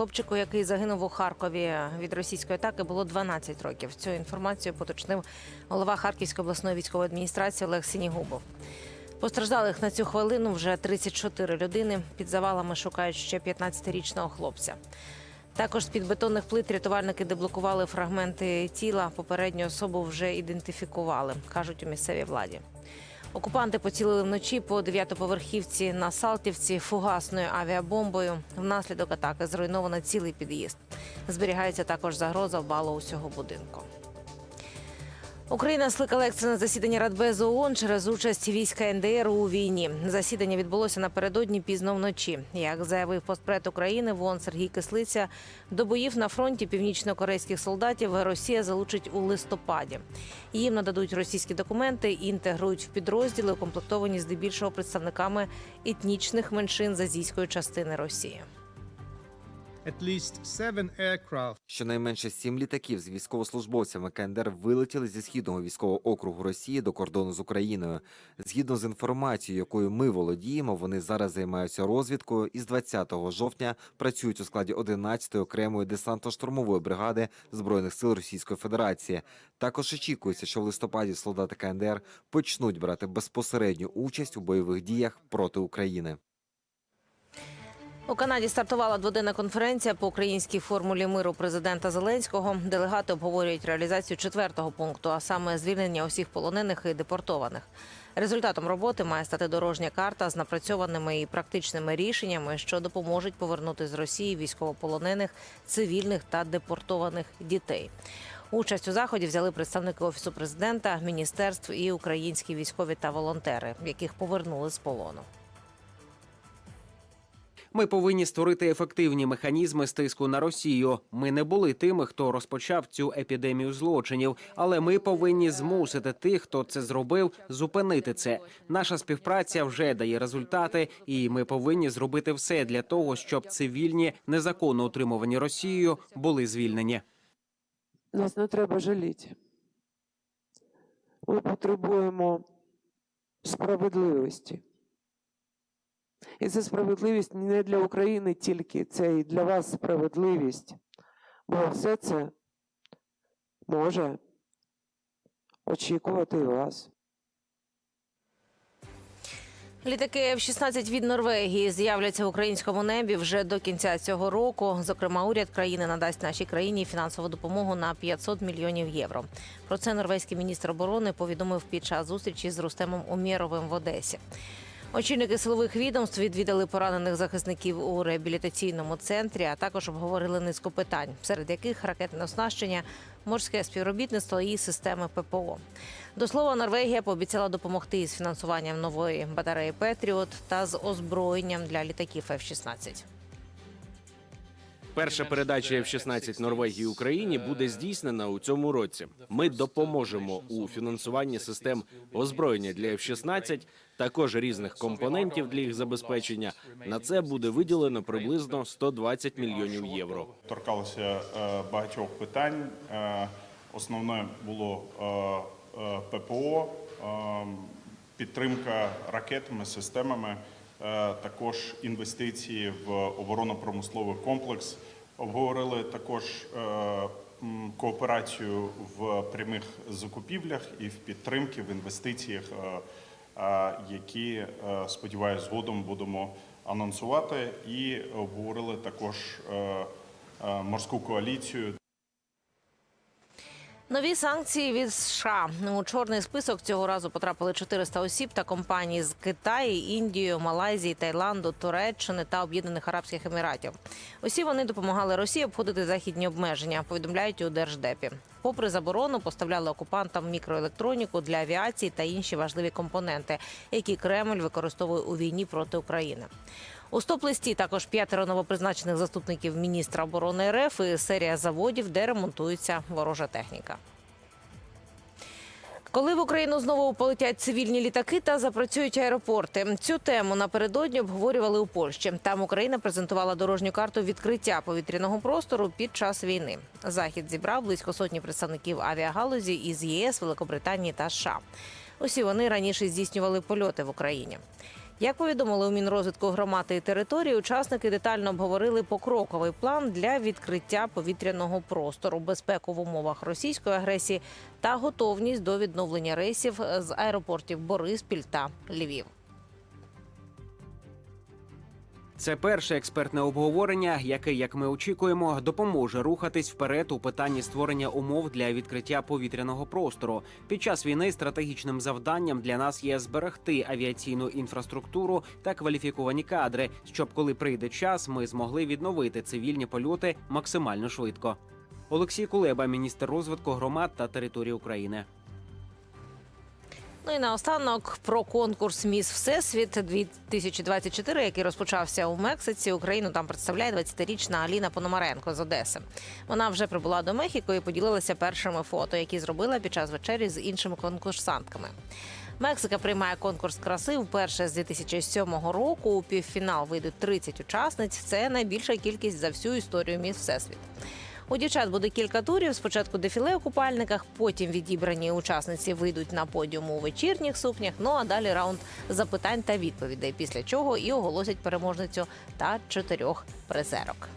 Хлопчику, який загинув у Харкові від російської атаки, було 12 років. Цю інформацію поточнив голова Харківської обласної військової адміністрації Олег Сінігубов. Постраждалих на цю хвилину вже 34 людини. Під завалами шукають ще 15-річного хлопця. Також з-під бетонних плит рятувальники деблокували фрагменти тіла. Попередню особу вже ідентифікували, кажуть у місцевій владі. Окупанти поцілили вночі по дев'ятоповерхівці на Салтівці фугасною авіабомбою. Внаслідок атаки зруйновано цілий під'їзд. Зберігається також загроза балу усього будинку. Україна скликала екстрене засідання Радбезу ООН через участь війська НДР у війні. Засідання відбулося напередодні пізно вночі. Як заявив постпред України в ООН Сергій Кислиця, до боїв на фронті північно-корейських солдатів Росія залучить у листопаді. Їм нададуть російські документи і інтегрують в підрозділи, укомплектовані здебільшого представниками етнічних меншин з азійської частини Росії. At least seven aircraft Щонайменше сім літаків з військовослужбовцями КНДР вилетіли зі східного військового округу Росії до кордону з Україною. Згідно з інформацією, якою ми володіємо, вони зараз займаються розвідкою і з 20 жовтня працюють у складі 11-ї окремої десантно-штурмової бригади збройних сил Російської Федерації. Також очікується, що в листопаді солдати КНДР почнуть брати безпосередню участь у бойових діях проти України. У Канаді стартувала дводенна конференція по українській формулі миру президента Зеленського. Делегати обговорюють реалізацію четвертого пункту, а саме звільнення усіх полонених і депортованих. Результатом роботи має стати дорожня карта з напрацьованими і практичними рішеннями, що допоможуть повернути з Росії військовополонених, цивільних та депортованих дітей. Участь у заході взяли представники офісу президента, міністерств і українські військові та волонтери, яких повернули з полону. Ми повинні створити ефективні механізми стиску на Росію. Ми не були тими, хто розпочав цю епідемію злочинів, але ми повинні змусити тих, хто це зробив, зупинити це. Наша співпраця вже дає результати, і ми повинні зробити все для того, щоб цивільні незаконно утримувані Росією були звільнені. Нас не треба жаліти. Ми потребуємо справедливості. І це справедливість не для України тільки, це і для вас справедливість. Бо все це може очікувати і вас. Літаки F-16 від Норвегії з'являться в українському небі вже до кінця цього року. Зокрема, уряд країни надасть нашій країні фінансову допомогу на 500 мільйонів євро. Про це норвезький міністр оборони повідомив під час зустрічі з Рустемом Умєровим в Одесі. Очільники силових відомств відвідали поранених захисників у реабілітаційному центрі, а також обговорили низку питань, серед яких ракетне оснащення, морське співробітництво і системи ППО. До слова, Норвегія пообіцяла допомогти із фінансуванням нової батареї Петріот та з озброєнням для літаків F-16. Перша передача F-16 Норвегії Україні буде здійснена у цьому році. Ми допоможемо у фінансуванні систем озброєння для F-16, також різних компонентів для їх забезпечення. На це буде виділено приблизно 120 мільйонів євро. торкалося е, багатьох питань. Е, Основне було е, ППО, підтримка ракетами, системами, також інвестиції в оборонно-промисловий комплекс. Обговорили також е, кооперацію в прямих закупівлях і в підтримки в інвестиціях, е, е, які е, сподіваюся, згодом будемо анонсувати. І обговорили також е, е, морську коаліцію Нові санкції від США у чорний список цього разу потрапили 400 осіб та компаній з Китаю, Індії, Малайзії, Таїланду, Туреччини та Об'єднаних Арабських Еміратів. Усі вони допомагали Росії обходити західні обмеження. Повідомляють у держдепі. Попри заборону, поставляли окупантам мікроелектроніку для авіації та інші важливі компоненти, які Кремль використовує у війні проти України. У стоп-листі також п'ятеро новопризначених заступників міністра оборони РФ і серія заводів, де ремонтується ворожа техніка. Коли в Україну знову полетять цивільні літаки та запрацюють аеропорти, цю тему напередодні обговорювали у Польщі. Там Україна презентувала дорожню карту відкриття повітряного простору під час війни. Захід зібрав близько сотні представників авіагалузі із ЄС, Великобританії та США. Усі вони раніше здійснювали польоти в Україні. Як повідомили у Мінрозвитку громади і території, учасники детально обговорили покроковий план для відкриття повітряного простору, безпеку в умовах російської агресії та готовність до відновлення рейсів з аеропортів Бориспіль та Львів. Це перше експертне обговорення, яке, як ми очікуємо, допоможе рухатись вперед у питанні створення умов для відкриття повітряного простору. Під час війни стратегічним завданням для нас є зберегти авіаційну інфраструктуру та кваліфіковані кадри, щоб коли прийде час, ми змогли відновити цивільні польоти максимально швидко. Олексій Кулеба, міністр розвитку громад та територій України. Ну і наостанок про конкурс Міс Всесвіт 2024, який розпочався у Мексиці. Україну там представляє 20-річна Аліна Пономаренко з Одеси. Вона вже прибула до Мехіко і поділилася першими фото, які зробила під час вечері з іншими конкурсантками. Мексика приймає конкурс краси вперше з 2007 року. У півфінал вийдуть 30 учасниць. Це найбільша кількість за всю історію Міс Всесвіт. У дівчат буде кілька турів. Спочатку дефіле у купальниках, потім відібрані учасниці вийдуть на подіум у вечірніх сукнях. Ну а далі раунд запитань та відповідей. Після чого і оголосять переможницю та чотирьох призерок.